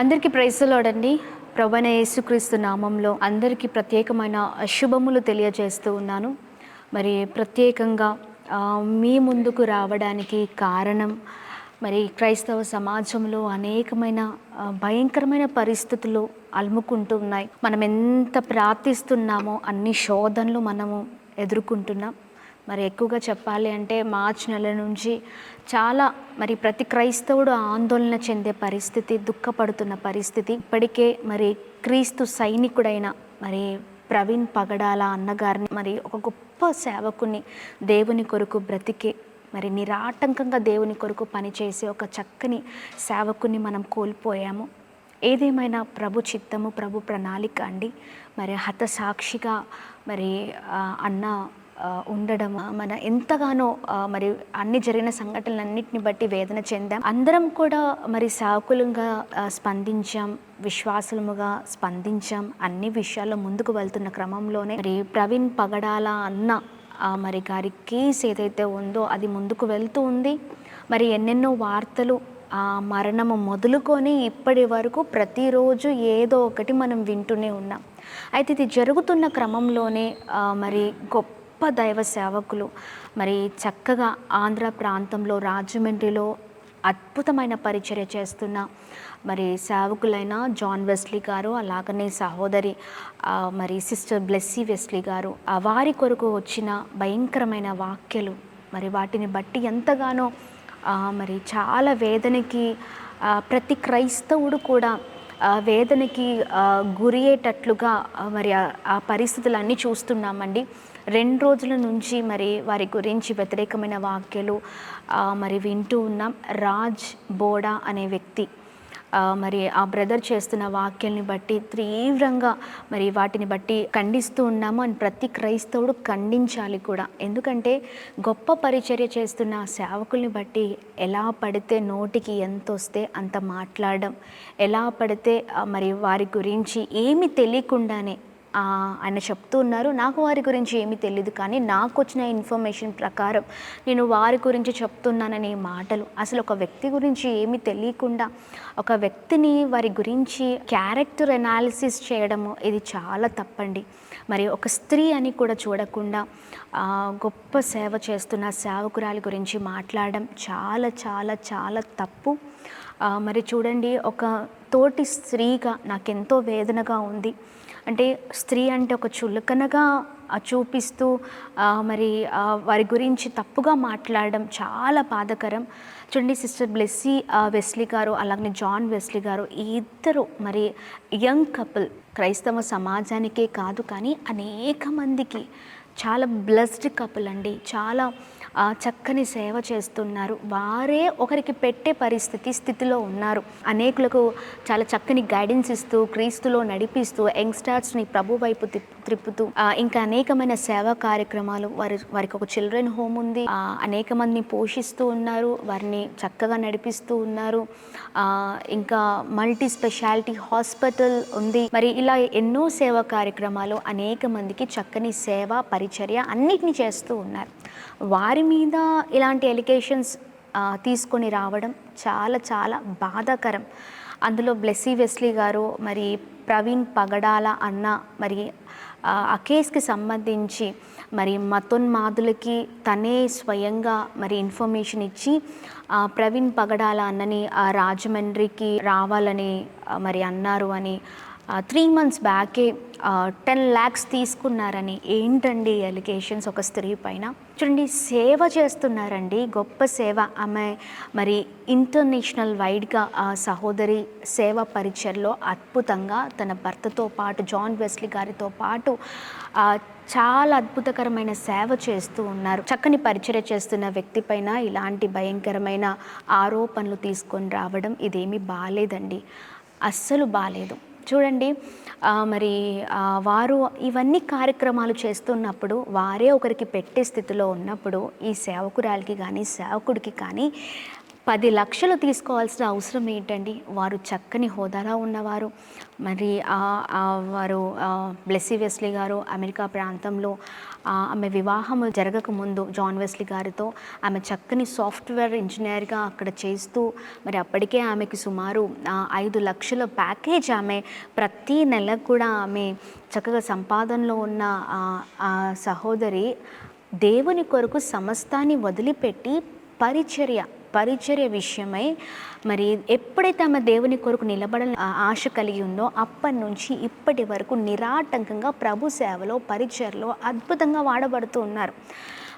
అందరికీ ప్రైసలోడండి ప్రభన యేసుక్రీస్తు నామంలో అందరికీ ప్రత్యేకమైన శుభములు తెలియజేస్తూ ఉన్నాను. మరి ప్రత్యేకంగా మీ ముందుకు రావడానికి కారణం మరి క్రైస్తవ సమాజంలో అనేకమైన భయంకరమైన పరిస్థితులు అలుముకుంటూ ఉన్నాయి. మనం ఎంత ప్రార్థిస్తున్నామో అన్ని శోధనలు మనము ఎదుర్కొంటున్నాం. మరి ఎక్కువగా చెప్పాలి అంటే మార్చ్ నెల నుంచి చాలా మరి ప్రతి క్రైస్తవుడు ఆందోళన చెందే పరిస్థితి దుఃఖపడుతున్న పరిస్థితి. ఇప్పటికే మరి క్రీస్తు సైనికుడైన మరి ప్రవీణ్ పగడాల అన్నగారిని మరి ఒక గొప్ప సేవకుని దేవుని కొరకు బ్రతికే మరి నిరాటంకంగా దేవుని కొరకు పనిచేసే ఒక చక్కని సేవకుని మనం కోల్పోయాము. ఏదేమైనా ప్రభు చిత్తము ప్రభు ప్రణాళిక అండి? మరి హతసాక్షిగా మరి అన్న ఉండడం మన ఎంతగానో మరి అన్ని జరిగిన సంఘటనలన్నింటిని బట్టి వేదన చెందాం. అందరం కూడా మరి సాకులంగా స్పందించాం విశ్వాసముగా స్పందించాం అన్ని విషయాల్లో ముందుకు వెళ్తున్న క్రమంలోనే. మరి ప్రవీణ్ పగడాల అన్న మరి గారి కేసు ఏదైతే ఉందో అది ముందుకు వెళ్తూ ఉంది. మరి ఎన్నెన్నో వార్తలు ఆ మరణము మొదలుకొని ఇప్పటి వరకు ప్రతిరోజు ఏదో ఒకటి మనం వింటూనే ఉన్నాం. అయితే ఇది జరుగుతున్న క్రమంలోనే మరి గొప్ప దైవ సేవకులు. మరి చక్కగా ఆంధ్ర ప్రాంతంలో రాజమండ్రిలో అద్భుతమైన పరిచర్య చేస్తున్న మరి సేవకులైన జాన్ వెస్లీ గారు అలాగనే సహోదరి మరి సిస్టర్ బ్లెస్సీ వెస్లీ గారు ఆ వారి కొరకు వచ్చిన భయంకరమైన వాక్యలు మరి వాటిని బట్టి ఎంతగానో మరి చాలా వేదనకి ప్రతి క్రైస్తవుడు కూడా వేదనకి గురయ్యేటట్లుగా మరి ఆ- పరిస్థితులన్నీ చూస్తున్నామండి. రెండు రోజుల నుంచి మరి వారి గురించి వ్యతిరేకమైన వాక్యాలు మరి వింటూ ఉన్నాం. రాజ్ బోడా అనే వ్యక్తి మరి ఆ బ్రదర్ చేస్తున్న వాక్యాల్ని బట్టి తీవ్రంగా మరి వాటిని బట్టి ఖండిస్తూ ఉన్నాము అని ప్రతి క్రైస్తవుడు ఖండించాలి కూడా. ఎందుకంటే గొప్ప పరిచర్య చేస్తున్న సేవకుల్ని బట్టి ఎలా పడితే నోటికి ఎంత వస్తే అంత మాట్లాడడం ఎలా పడితే మరి వారి గురించి ఏమి తెలియకుండానే ఆయన చెప్తూ ఉన్నారు నాకు వారి గురించి ఏమీ తెలియదు కానీ నాకు వచ్చిన ఇన్ఫర్మేషన్ ప్రకారం నేను వారి గురించి చెప్తున్నాననే మాటలు. అసలు ఒక వ్యక్తి గురించి ఏమీ తెలియకుండా ఒక వ్యక్తిని వారి గురించి క్యారెక్టర్ అనాలిసిస్ చేయడము ఇది చాలా తప్పండి. మరి ఒక స్త్రీ అని కూడా చూడకుండా గొప్ప సేవ చేస్తున్న సేవకురాలి గురించి మాట్లాడడం చాలా చాలా చాలా తప్పు. మరి చూడండి ఒక తోటి స్త్రీగా నాకెంతో వేదనగా ఉంది. అంటే స్త్రీ అంటే ఒక చులకనగా చూపిస్తూ మరి వారి గురించి తప్పుగా మాట్లాడడం చాలా బాధకరం. చూడండి సిస్టర్ బ్లెస్సీ వెస్లీ గారు అలాగే జాన్ వెస్లీ గారు ఇద్దరు మరి యంగ్ కపుల్. క్రైస్తవ సమాజానికే కాదు కానీ అనేక మందికి చాలా బ్లెస్డ్ కపుల్ అండి. చాలా చక్కని సేవ చేస్తున్నారు. వారే ఒకరికి పెట్టే పరిస్థితి స్థితిలో ఉన్నారు. అనేకులకు చాలా చక్కని గైడెన్స్ ఇస్తూ క్రీస్తులో నడిపిస్తూ యంగ్స్టర్స్ని ప్రభు వైపు త్రిప్పుతూ ఇంకా అనేకమైన సేవా కార్యక్రమాలు వారి వారికి ఒక చిల్డ్రన్ హోమ్ ఉంది. అనేక మందిని పోషిస్తూ ఉన్నారు. వారిని చక్కగా నడిపిస్తూ ఉన్నారు. ఇంకా మల్టీ స్పెషాలిటీ హాస్పిటల్ ఉంది. మరి ఇలా ఎన్నో సేవా కార్యక్రమాలు అనేక మందికి చక్కని సేవ పరిచర్య అన్నిటిని చేస్తూ ఉన్నారు. వారి మీద ఇలాంటి ఎలిగేషన్స్ తీసుకొని రావడం చాలా చాలా బాధాకరం. అందులో బ్లెస్సీ వెస్లీ గారు మరి ప్రవీణ్ పగడాల అన్న మరి ఆ కేసుకి సంబంధించి మరి మతోన్మాదులకి తనే స్వయంగా మరి ఇన్ఫర్మేషన్ ఇచ్చి ప్రవీణ్ పగడాల అన్నని ఆ రాజమండ్రికి రావాలని మరి అన్నారు అని త్రీ మంత్స్ బ్యాకే టెన్ ల్యాక్స్ తీసుకున్నారని ఏంటండి ఎలిగేషన్స్ ఒక స్త్రీ పైన? చూడండి సేవ చేస్తున్నారండి గొప్ప సేవ. ఆమె మరి ఇంటర్నేషనల్ వైడ్గా ఆ సహోదరి సేవ పరిచయలో అద్భుతంగా తన భర్తతో పాటు జాన్ వెస్లీ గారితో పాటు చాలా అద్భుతకరమైన సేవ చేస్తూ ఉన్నారు. చక్కని పరిచర్య చేస్తున్న వ్యక్తి పైన ఇలాంటి భయంకరమైన ఆరోపణలు తీసుకొని రావడం ఇదేమీ బాగాలేదండి అస్సలు బాగాలేదు చూడండి మరి వారు ఇవన్నీ కార్యక్రమాలు చేస్తున్నప్పుడు వారే ఒకరికి పెట్టే స్థితిలో ఉన్నప్పుడు ఈ సేవకురాలికి కానీ సేవకుడికి కానీ పది లక్షలు తీసుకోవాల్సిన అవసరం ఏంటండి? వారు చక్కని హోదాలో ఉన్నవారు. మరి వారు బ్లెస్సీ వెస్లీ గారు అమెరికా ప్రాంతంలో ఆమె వివాహం జరగక ముందు జాన్ వెస్లీ గారితో ఆమె చక్కని సాఫ్ట్వేర్ ఇంజనీర్గా అక్కడ చేస్తూ మరి అప్పటికే ఆమెకి సుమారు ఐదు లక్షల ప్యాకేజ్ ఆమె ప్రతి నెల కూడా ఆమె చక్కగా సంపాదనలో ఉన్న ఆ, సహోదరి దేవుని కొరకు సమస్తాన్ని వదిలిపెట్టి పరిచర్య పరిచర్య విషయమై మరి ఎప్పుడైతే ఆమె దేవుని కొరకు నిలబడాలని ఆశ కలిగి ఉందో అప్పటి నుంచి ఇప్పటి వరకు నిరాటంకంగా ప్రభు సేవలో పరిచర్లో అద్భుతంగా వాడబడుతూ ఉన్నారు.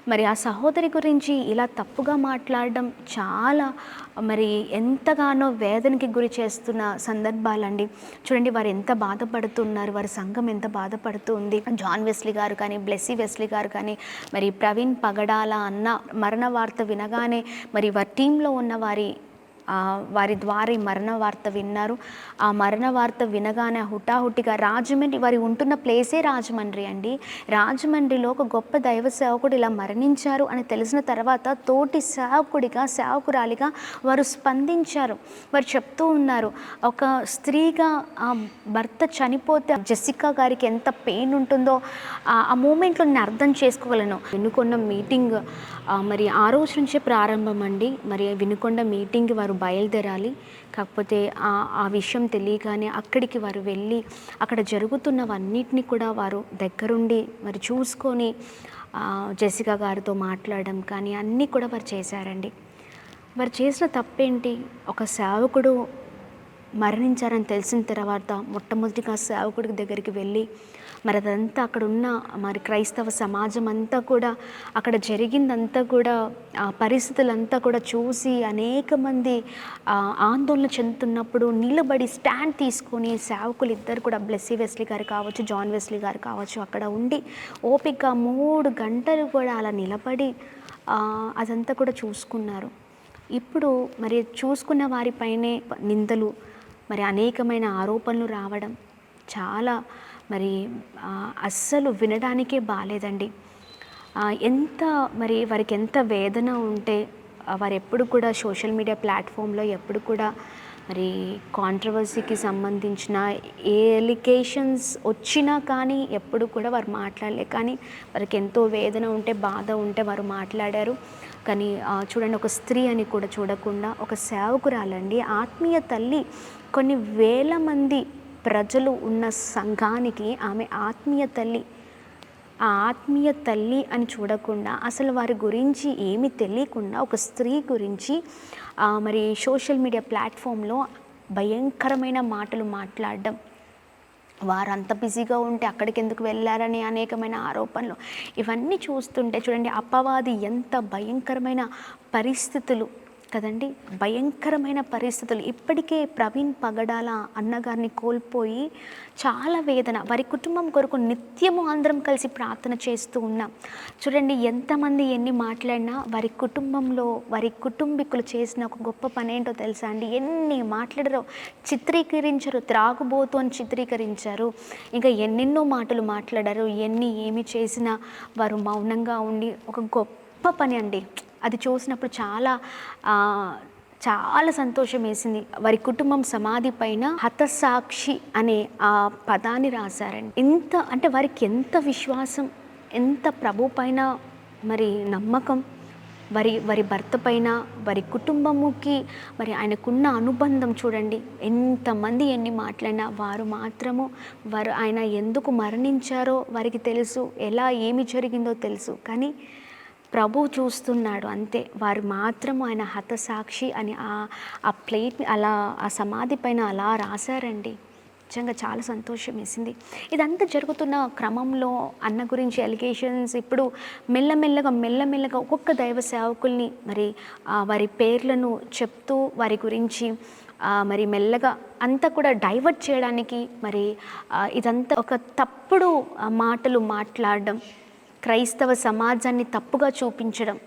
మరి ఆ సహోదరి గురించి ఇలా తప్పుగా మాట్లాడడం చాలా మరి ఎంతగానో వేదనకి గురి చేస్తున్న సందర్భాలండి. చూడండి వారు ఎంత బాధపడుతున్నారు వారి సంఘం ఎంత బాధపడుతుంది. జాన్ వెస్లీ గారు కానీ బ్లెస్సీ వెస్లీ గారు కానీ మరి ప్రవీణ్ పగడాల అన్న మరణ వార్త వినగానే మరి వారి టీంలో ఉన్న వారి వారి ద్వారా ఈ మరణ వార్త విన్నారు. ఆ మరణ వార్త వినగానే హుటాహుటిగా రాజమండ్రి వారి ఉంటున్న ప్లేసే రాజమండ్రి అండి? రాజమండ్రిలో ఒక గొప్ప దైవ సేవకుడు ఇలా మరణించారు అని తెలిసిన తర్వాత తోటి సేవకుడిగా సేవకురాలిగా వారు స్పందించారు. వారు చెప్తూ ఉన్నారు ఒక స్త్రీగా ఆ భర్త చనిపోతే జెసికా గారికి ఎంత పెయిన్ ఉంటుందో ఆ- మూమెంట్లో నేను అర్థం చేసుకోగలను. వినుకొండ మీటింగ్ మరి ఆ రోజు నుంచే ప్రారంభం అండి మరి వినుకొండ మీటింగ్ వారు బయలుదేరాలి. కాకపోతే ఆ ఆ విషయం తెలియగానే అక్కడికి వారు వెళ్ళి అక్కడ జరుగుతున్నవన్నిటిని కూడా వారు దగ్గరుండి మరి చూసుకొని జెసికా గారితో మాట్లాడడం కానీ అన్నీ కూడా వారు చేశారండి. వారు చేసిన తప్పేంటి? ఒక సేవకుడు మరణించారని తెలిసిన తర్వాత మొట్టమొదటిగా సేవకుడి దగ్గరికి వెళ్ళి మరి అదంతా అక్కడ ఉన్న మరి క్రైస్తవ సమాజం అంతా కూడా అక్కడ జరిగిందంతా కూడా ఆ పరిస్థితులంతా కూడా చూసి అనేక మంది ఆందోళన చెందుతున్నప్పుడు నిలబడి స్టాండ్ తీసుకొని సేవకులు ఇద్దరు కూడా బ్లెస్సీ వెస్లీ గారు కావచ్చు జాన్ వెస్లీ గారు కావచ్చు అక్కడ ఉండి ఓపిక మూడు గంటలు కూడా అలా నిలబడి అదంతా కూడా చూసుకున్నారు. ఇప్పుడు మరి చూసుకున్న వారిపైనే నిందలు మరి అనేకమైన ఆరోపణలు రావడం చాలా మరి అస్సలు వినడానికే బాగాలేదండి ఎంత మరి వారికి ఎంత వేదన ఉంటే వారు ఎప్పుడు కూడా సోషల్ మీడియా ప్లాట్ఫామ్లో ఎప్పుడు కూడా మరి కాంట్రవర్సీకి సంబంధించిన ఏ ఎలికేషన్స్ వచ్చినా కానీ ఎప్పుడు కూడా వారు మాట్లాడలే. కానీ వారికి ఎంతో వేదన ఉంటే బాధ ఉంటే వారు మాట్లాడారు. కానీ చూడండి ఒక స్త్రీ అని కూడా చూడకుండా ఒక సేవకురాలండి ఆత్మీయ తల్లి కొన్ని వేల మంది ప్రజలు ఉన్న సంఘానికి ఆమె ఆత్మీయ తల్లి. ఆ ఆత్మీయ తల్లి అని చూడకుండా అసలు వారి గురించి ఏమి తెలియకుండా ఒక స్త్రీ గురించి మరి సోషల్ మీడియా ప్లాట్ఫామ్లో భయంకరమైన మాటలు మాట్లాడడం. వారు అంత బిజీగా ఉంటే అక్కడికి ఎందుకు వెళ్ళారని అనేకమైన ఆరోపణలు. ఇవన్నీ చూస్తుంటే చూడండి అపవాది ఎంత భయంకరమైన పరిస్థితులు. కదండి? భయంకరమైన పరిస్థితులు. ఇప్పటికే ప్రవీణ్ పగడాల అన్నగారిని కోల్పోయి చాలా వేదన. వారి కుటుంబం కొరకు నిత్యము అందరం కలిసి ప్రార్థన చేస్తూ ఉన్నాం. చూడండి ఎంతమంది ఎన్ని మాట్లాడినా వారి కుటుంబంలో వారి కుటుంబీకులు చేసిన ఒక గొప్ప పని ఏంటో తెలుసా అండి? ఎన్ని మాట్లాడారో చిత్రీకరించరు త్రాగుబోతు అని చిత్రీకరించారు. ఇంకా ఎన్నెన్నో మాటలు మాట్లాడారు. ఎన్ని ఏమి చేసినా వారు మౌనంగా ఉండి ఒక గొప్ప పని అండి. అది చూసినప్పుడు చాలా చాలా సంతోషం వేసింది. వారి కుటుంబం సమాధి పైన హతసాక్షి అనే ఆ పదాన్ని రాశారండి. ఎంత అంటే వారికి ఎంత విశ్వాసం ఎంత ప్రభు పైన మరి నమ్మకం వారి వారి భర్త పైన వారి కుటుంబముకి మరి ఆయనకున్న అనుబంధం చూడండి. ఎంతమంది ఎన్ని మాట్లాడినా వారు మాత్రము వారు ఆయన ఎందుకు మరణించారో వారికి తెలుసు ఎలా ఏమి జరిగిందో తెలుసు. కానీ ప్రభు చూస్తున్నాడు అంతే. వారు మాత్రం ఆయన హతసాక్షి అని ఆ ఆ ప్లేట్ అలా ఆ సమాధి పైన అలా రాశారండి. నిజంగా చాలా సంతోషం వేసింది. ఇదంతా జరుగుతున్న క్రమంలో అన్న గురించి ఎలిగేషన్స్ ఇప్పుడు మెల్లమెల్లగా మెల్లమెల్లగా ఒక్కొక్క దైవ సేవకుల్ని మరి ఆ, వారి పేర్లను చెప్తూ వారి గురించి మరి మెల్లగా అంతా కూడా డైవర్ట్ చేయడానికి మరి ఇదంతా ఒక తప్పుడు మాటలు మాట్లాడడం క్రైస్తవ సమాజాన్ని తప్పుగా చూపించడం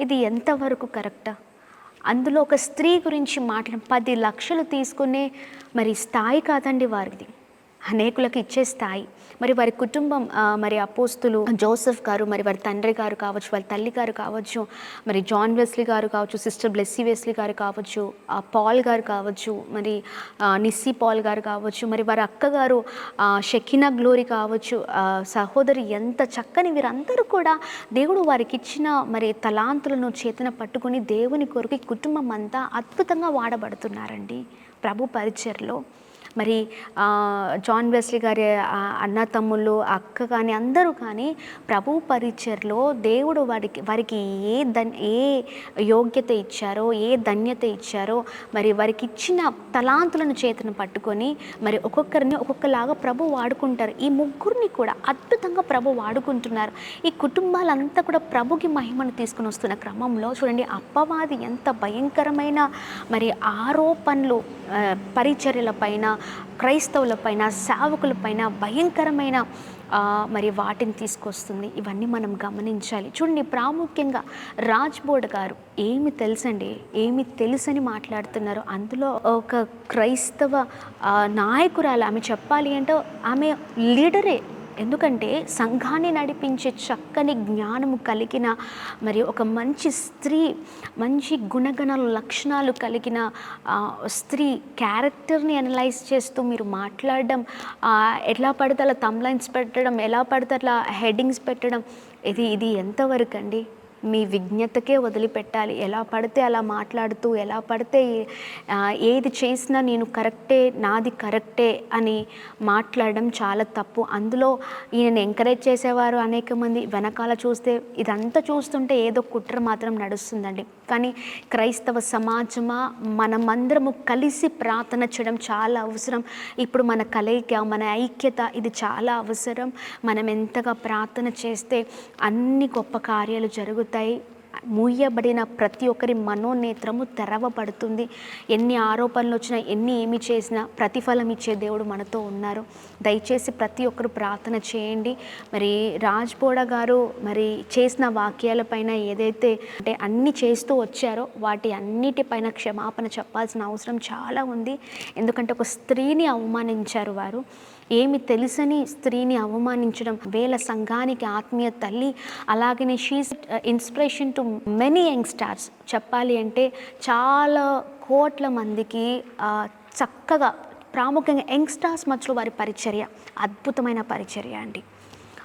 ఇది ఎంతవరకు కరెక్టా? అందులో ఒక స్త్రీ గురించి మాట్లాడడం పది లక్షలు తీసుకునే మరి స్థాయి కాదండి వారిది. అనేకులకు ఇచ్చే స్థాయి. మరి వారి కుటుంబం మరి అపోస్తులు జోసెఫ్ గారు మరి వారి తండ్రి గారు కావచ్చు వారి తల్లి గారు కావచ్చు మరి జాన్ వెస్లీ గారు కావచ్చు సిస్టర్ బ్లెస్సీ వెస్లీ గారు కావచ్చు పాల్ గారు కావచ్చు మరి నిస్సీ పాల్ గారు కావచ్చు మరి వారి అక్కగారు ఆ, గ్లోరీ కావచ్చు సహోదరి ఎంత చక్కని వీరందరూ కూడా దేవుడు వారికి ఇచ్చిన మరి తలాంతులను చేతన పట్టుకొని దేవుని కొరకు కుటుంబం అంతా అద్భుతంగా వాడబడుతున్నారండి. ప్రభు పరిచయలో మరి జాన్ వెస్లీ గారి అన్న తమ్ముళ్ళు అక్క కానీ అందరూ కానీ ప్రభు పరిచయలో దేవుడు వారికి వారికి ఏ ధన్ ఏ యోగ్యత ఇచ్చారో ఏ ధన్యత ఇచ్చారో మరి వారికి ఇచ్చిన తలాంతులను చేతను పట్టుకొని మరి ఒక్కొక్కరిని ఒక్కొక్కలాగా ప్రభు వాడుకుంటారు. ఈ ముగ్గురిని కూడా అద్భుతంగా ప్రభు వాడుకుంటున్నారు. ఈ కుటుంబాలంతా కూడా ప్రభుకి మహిమను తీసుకుని వస్తున్న క్రమంలో చూడండి అప్పవాది ఎంత భయంకరమైన మరి ఆరోపణలు పరిచర్యల పైన క్రైస్తవులపైన సేవకులపైన భయంకరమైన మరి వాటిని తీసుకొస్తుంది. ఇవన్నీ మనం గమనించాలి. చూడండి ప్రాముఖ్యంగా రాజ్ బోర్డ్ గారు ఏమి తెలుసండి? ఏమి తెలుసని మాట్లాడుతున్నారు. అందులో ఒక క్రైస్తవ నాయకురాలు ఆమె చెప్పాలి అంటే ఆమె లీడరే. ఎందుకంటే సంఘాన్ని నడిపించే చక్కని జ్ఞానము కలిగిన మరి ఒక మంచి స్త్రీ మంచి గుణగణ లక్షణాలు కలిగిన స్త్రీ క్యారెక్టర్ని అనలైజ్ చేస్తూ మీరు మాట్లాడడం ఎలా పడితే అలా తమ్లైన్స్ పెట్టడం ఎలా పడితే అట్లా హెడ్డింగ్స్ పెట్టడం ఇది ఇది ఎంతవరకు అండి మీ విజ్ఞతకే వదిలిపెట్టాలి. ఎలా పడితే అలా మాట్లాడుతూ ఎలా పడితే ఏది చేసినా నేను కరెక్టే నాది కరెక్టే అని మాట్లాడడం చాలా తప్పు. అందులో ఈయనని ఎంకరేజ్ చేసేవారు అనేక మంది. వెనకాల చూస్తే ఇదంతా చూస్తుంటే ఏదో కుట్ర మాత్రం నడుస్తుందండి. కానీ క్రైస్తవ సమాజమా మనమందరము కలిసి ప్రార్థన చేయడం చాలా అవసరం. ఇప్పుడు మన కలయిక మన ఐక్యత ఇది చాలా అవసరం. మనం ఎంతగా ప్రార్థన చేస్తే అన్ని గొప్ప కార్యాలు జరుగుతాయి. మూయబడిన ప్రతి ఒక్కరి మనోనేత్రము తెరవబడుతుంది. ఎన్ని ఆరోపణలు వచ్చినా ఎన్ని ఏమి చేసినా ప్రతిఫలం ఇచ్చే దేవుడు మనతో ఉన్నారు. దయచేసి ప్రతి ఒక్కరు ప్రార్థన చేయండి. మరి రాజ్ బోడా గారు మరి చేసిన వాక్యాలపైన ఏదైతే అంటే అన్ని చేస్తూ వచ్చారో వాటి అన్నిటిపైన క్షమాపణ చెప్పాల్సిన అవసరం చాలా ఉంది. ఎందుకంటే ఒక స్త్రీని అవమానించారు వారు. ఏమి తెలుసని స్త్రీని అవమానించడం వేల సంఘానికి ఆత్మీయ తల్లి అలాగనే she's inspiration to many young stars చెప్పాలి అంటే చాలా కోట్ల మందికి చక్కగా ప్రాముఖ్యంగా యంగ్ స్టార్స్ మధ్యలో వారి పరిచర్య అద్భుతమైన పరిచర్య అండి.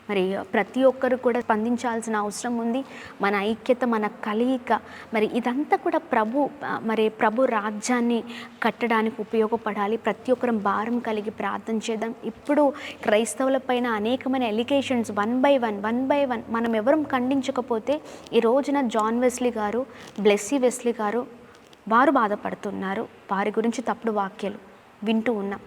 మరి ప్రతి ఒక్కరు కూడా స్పందించాల్సిన అవసరం ఉంది. మన ఐక్యత మన కలయిక మరి ఇదంతా కూడా ప్రభు మరి ప్రభు రాజ్యాన్ని కట్టడానికి ఉపయోగపడాలి. ప్రతి ఒక్కరం భారం కలిగి ప్రార్థన చేద్దాం. ఇప్పుడు క్రైస్తవుల పైన అనేకమైన allegations one by one one by one మనం ఎవరం ఖండించకపోతే ఈ రోజున జాన్ వెస్లీ గారు బ్లెస్సీ వెస్లీ గారు వారు బాధపడుతున్నారు. వారి గురించి తప్పుడు వాక్యాలు వింటూ ఉన్నాం.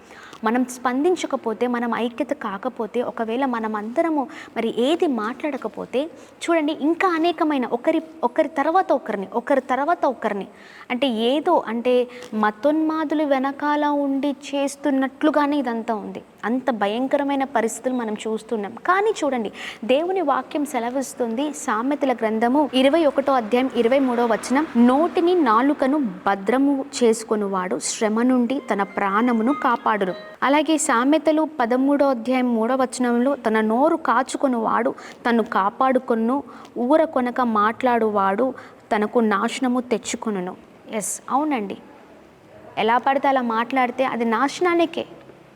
మనం స్పందించకపోతే మనం ఐక్యత కాకపోతే ఒకవేళ మనం అందరము మరి ఏది మాట్లాడకపోతే చూడండి ఇంకా అనేకమైన ఒకరి ఒకరి తర్వాత ఒకరిని ఒకరి తర్వాత ఒకరిని అంటే ఏదో అంటే మతోన్మాదులు వెనకాల ఉండి చేస్తున్నట్లుగానే ఇదంతా ఉంది. అంత భయంకరమైన పరిస్థితులు మనం చూస్తున్నాం. కానీ చూడండి దేవుని వాక్యం సెలవిస్తుంది సామెతల గ్రంథము ఇరవై ఒకటో అధ్యాయం ఇరవై మూడో వచనం. నోటిని నాలుకను భద్రము చేసుకొనువాడు శ్రమ నుండి తన ప్రాణమును కాపాడును. అలాగే సామెతలు పదమూడో అధ్యాయం మూడో వచనంలో తన నోరు కాచుకొనువాడు తను కాపాడుకొను ఊర కొనక మాట్లాడువాడు తనకు నాశనము తెచ్చుకొను ఎస్ అవునండి. ఎలా పడితే అలా మాట్లాడితే అది నాశనానికే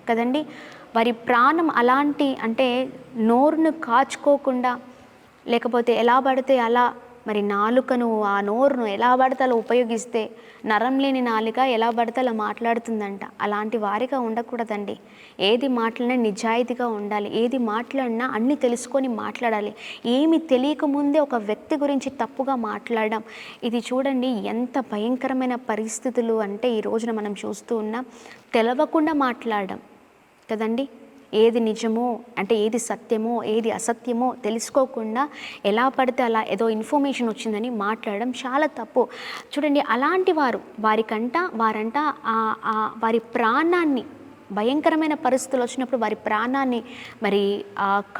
కదండి? వారి ప్రాణం అలాంటి అంటే నోరును కాచుకోకుండా లేకపోతే ఎలా పడితే అలా మరి నాలుకను ఆ నోరును ఎలా పడితే అలా ఉపయోగిస్తే నరం లేని నాలుక ఎలా పడితే అలా మాట్లాడుతుందంట. అలాంటి వారిగా ఉండకూడదండి. ఏది మాట్లాడినా నిజాయితీగా ఉండాలి. ఏది మాట్లాడినా అన్ని తెలుసుకొని మాట్లాడాలి. ఏమి తెలియకముందే ఒక వ్యక్తి గురించి తప్పుగా మాట్లాడడం. ఇది చూడండి ఎంత భయంకరమైన పరిస్థితులు అంటే ఈ రోజున మనం చూస్తూ ఉన్నాం. తెలవకుండా మాట్లాడడం. కదండి? ఏది నిజమో అంటే ఏది సత్యమో ఏది అసత్యమో తెలుసుకోకుండా ఎలా పడితే అలా ఏదో ఇన్ఫర్మేషన్ వచ్చిందని మాట్లాడడం చాలా తప్పు. చూడండి అలాంటి వారు వారికంట వారంట వారి ప్రాణాన్ని భయంకరమైన పరిస్థితులు వచ్చినప్పుడు వారి ప్రాణాన్ని మరి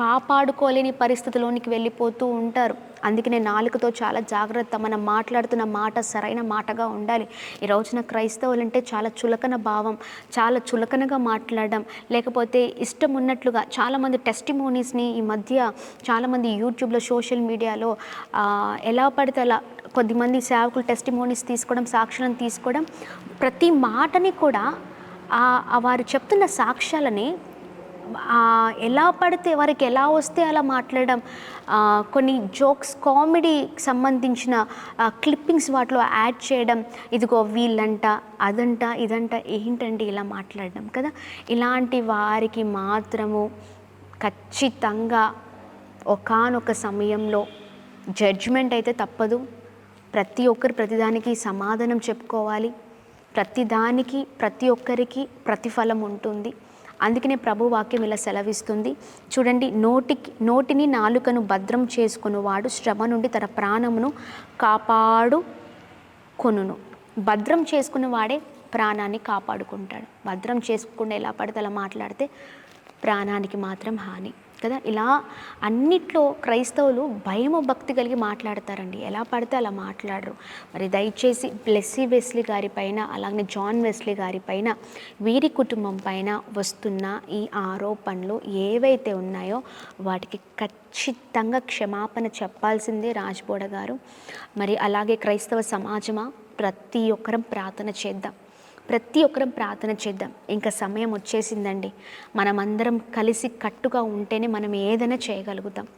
కాపాడుకోలేని పరిస్థితిలోనికి వెళ్ళిపోతూ ఉంటారు. అందుకనే నాలుకతో చాలా జాగ్రత్త మనం మాట్లాడుతున్న మాట సరైన మాటగా ఉండాలి. ఈ రోజున క్రైస్తవులు అంటే చాలా చులకన భావం చాలా చులకనగా మాట్లాడడం లేకపోతే ఇష్టం ఉన్నట్లుగా చాలామంది టెస్టిమోనీస్ని ఈ మధ్య చాలామంది యూట్యూబ్లో సోషల్ మీడియాలో ఎలా పడితే అలా కొద్దిమంది సేవకులు టెస్టిమోనీస్ తీసుకోవడం సాక్షులను తీసుకోవడం ప్రతి మాటని కూడా వారు చెప్తున్న సాక్ష్యాలని ఎలా పడితే వారికి ఎలా వస్తే అలా మాట్లాడడం కొన్ని జోక్స్ కామెడీకి సంబంధించిన క్లిప్పింగ్స్ వాటిలో యాడ్ చేయడం ఇదిగో వీళ్ళంట అదంట ఇదంట ఏంటండి ఇలా మాట్లాడడం కదా? ఇలాంటి వారికి మాత్రము ఖచ్చితంగా ఒకానొక సమయంలో జడ్జ్మెంట్ అయితే తప్పదు. ప్రతి ఒక్కరు ప్రతిదానికి సమాధానం చెప్పుకోవాలి. ప్రతిదానికి ప్రతి ఒక్కరికి ప్రతిఫలం ఉంటుంది. అందుకనే ప్రభు వాక్యం ఇలా సెలవిస్తుంది. చూడండి నోటికి నోటిని నాలుకను భద్రం చేసుకునేవాడు శ్రమ నుండి తన ప్రాణమును కాపాడు కొనును. భద్రం చేసుకున్న వాడే ప్రాణాన్ని కాపాడుకుంటాడు. భద్రం చేసుకుండా ఎలా పడితే అలా మాట్లాడితే ప్రాణానికి మాత్రం హాని. కదా? ఇలా అన్నిట్లో క్రైస్తవులు భయము భక్తి కలిగి మాట్లాడతారండి. ఎలా పడితే అలా మాట్లాడరు. మరి దయచేసి బ్లెస్సీ వెస్లీ గారి పైన అలాగే జాన్ వెస్లీ గారి పైన వీరి కుటుంబం పైన వస్తున్న ఈ ఆరోపణలు ఏవైతే ఉన్నాయో వాటికి ఖచ్చితంగా క్షమాపణ చెప్పాల్సిందే రాజ్బోడ గారు. మరి అలాగే క్రైస్తవ సమాజమా? ప్రతి ఒక్కరం ప్రార్థన చేద్దాం. ప్రతి ఒక్కరం ప్రార్థన చేద్దాం. ఇంకా సమయం వచ్చేసిందండి. మనమందరం కలిసి కట్టుగా ఉంటేనే మనం ఏదైనా చేయగలుగుతాం.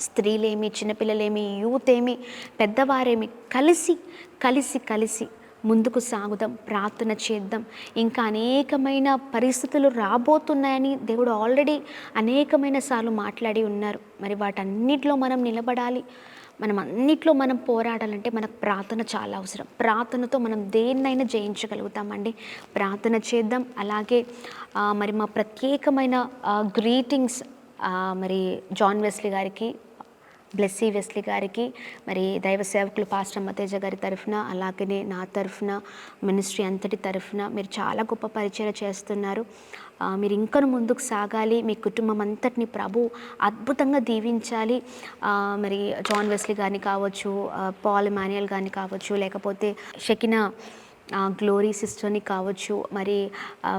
స్త్రీలేమి చిన్నపిల్లలేమి యూత్ ఏమి పెద్దవారేమి కలిసి కలిసి కలిసి ముందుకు సాగుదాం ప్రార్థన చేద్దాం. ఇంకా అనేకమైన పరిస్థితులు రాబోతున్నాయని దేవుడు ఆల్రెడీ అనేకమైన సార్లు మాట్లాడి ఉన్నారు. మరి వాటన్నిటిలో మనం నిలబడాలి. మనం అన్నిట్లో మనం పోరాడాలంటే మనకు ప్రార్థన చాలా అవసరం. ప్రార్థనతో మనం దేన్నైనా జయించగలుగుతామండి. ప్రార్థన చేద్దాం. అలాగే మరి మా ప్రత్యేకమైన గ్రీటింగ్స్ మరి జాన్ వెస్లీ గారికి బ్లెస్సీ వెస్లీ గారికి మరి దైవ సేవకులు పాస్టర్ అమ్మతేజ గారి తరఫున అలాగనే నా తరఫున మినిస్ట్రీ అంతటి తరఫున మీరు చాలా గొప్ప పరిచయం చేస్తున్నారు. మీరు ఇంకను ముందుకు సాగాలి. మీ కుటుంబం అంతటిని ప్రభు అద్భుతంగా దీవించాలి. మరి జాన్ వెస్లీ గారిని కావచ్చు పాల్ మాన్యుయల్ గారిని కావచ్చు లేకపోతే షకినా గ్లోరీ సిస్టర్ని కావచ్చు మరి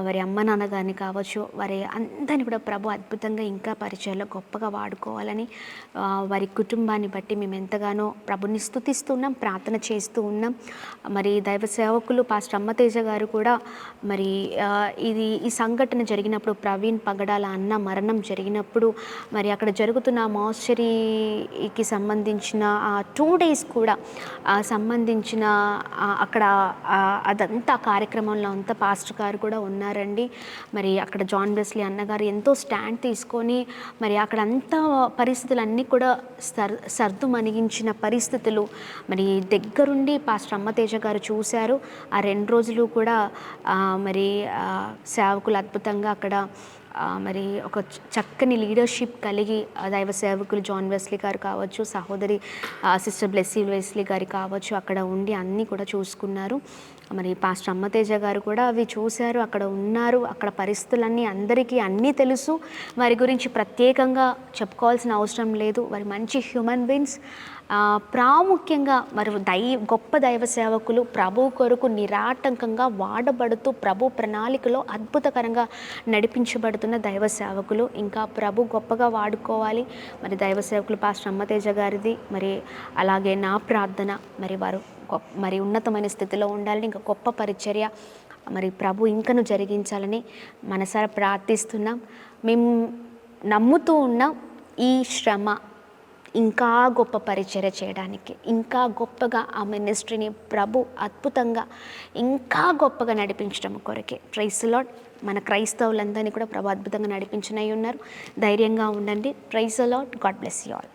వారి అమ్మ నాన్న గారిని కావచ్చు వారి అందరిని కూడా ప్రభు అద్భుతంగా ఇంకా పరిచయాల్లో గొప్పగా వాడుకోవాలని వారి కుటుంబాన్ని బట్టి మేము ఎంతగానో ప్రభుని స్థుతిస్తున్నాం ప్రార్థన చేస్తూ ఉన్నాం. మరి దైవ సేవకులు పాస్టర్ అమ్మతేజ గారు కూడా మరి ఇది ఈ సంఘటన జరిగినప్పుడు ప్రవీణ్ పగడాల అన్న మరణం జరిగినప్పుడు మరి అక్కడ జరుగుతున్న మాస్చరీకి సంబంధించిన ఆ టూ డేస్ కూడా సంబంధించిన అక్కడ అదంతా కార్యక్రమంలో అంతా పాస్టర్ గారు కూడా ఉన్నారండి. మరి అక్కడ జాన్ బెస్లీ అన్నగారు ఎంతో స్టాండ్ తీసుకొని మరి అక్కడ అంతా పరిస్థితులు అన్నీ కూడా సర్ సర్దు మణిగించిన పరిస్థితులు మరి దగ్గరుండి పాస్టర్ అమ్మతేజ గారు చూశారు. ఆ రెండు రోజులు కూడా మరి సేవకులు అద్భుతంగా అక్కడ మరి ఒక చక్కని లీడర్షిప్ కలిగి దైవ సేవకులు జాన్ వెస్లీ గారు కావచ్చు సహోదరి ఆ, సిస్టర్ బ్లెస్సీ వెస్లీ గారి కావచ్చు అక్కడ ఉండి అన్నీ కూడా చూసుకున్నారు. మరి పాస్టర్ అమ్మతేజ గారు కూడా అవి చూశారు అక్కడ ఉన్నారు అక్కడ పరిస్థితులన్నీ అందరికీ అన్నీ తెలుసు. వారి గురించి ప్రత్యేకంగా చెప్పుకోవాల్సిన అవసరం లేదు. వారి మంచి హ్యూమన్ బీయింగ్స్ ప్రాముఖ్యంగా మరి దై గొప్ప దైవ సేవకులు ప్రభు కొరకు నిరాటంకంగా వాడబడుతూ ప్రభు ప్రణాళికలో అద్భుతకరంగా నడిపించబడుతున్న దైవ సేవకులు. ఇంకా ప్రభు గొప్పగా వాడుకోవాలి. మరి దైవ సేవకులు పాస్టర్ అమ్మతేజ గారిది. మరి అలాగే నా ప్రార్థన మరి వారు గొప్ప మరి ఉన్నతమైన స్థితిలో ఉండాలని ఇంకా గొప్ప పరిచర్య మరి ప్రభు ఇంకను జరిగించాలని మనసారా ప్రార్థిస్తున్నాం. మేము నమ్ముతూ ఉన్నాం ఈ శ్రమ ఇంకా గొప్ప పరిచర్య చేయడానికి ఇంకా గొప్పగా ఆ మినిస్ట్రీని ప్రభు అద్భుతంగా ఇంకా గొప్పగా నడిపించడం కొరకే. ప్రైస్లాడ్ మన క్రైస్తవులందరినీ కూడా ప్రభు అద్భుతంగా నడిపించినవి ఉన్నారు. ధైర్యంగా ఉండండి. Tries a lot God bless you all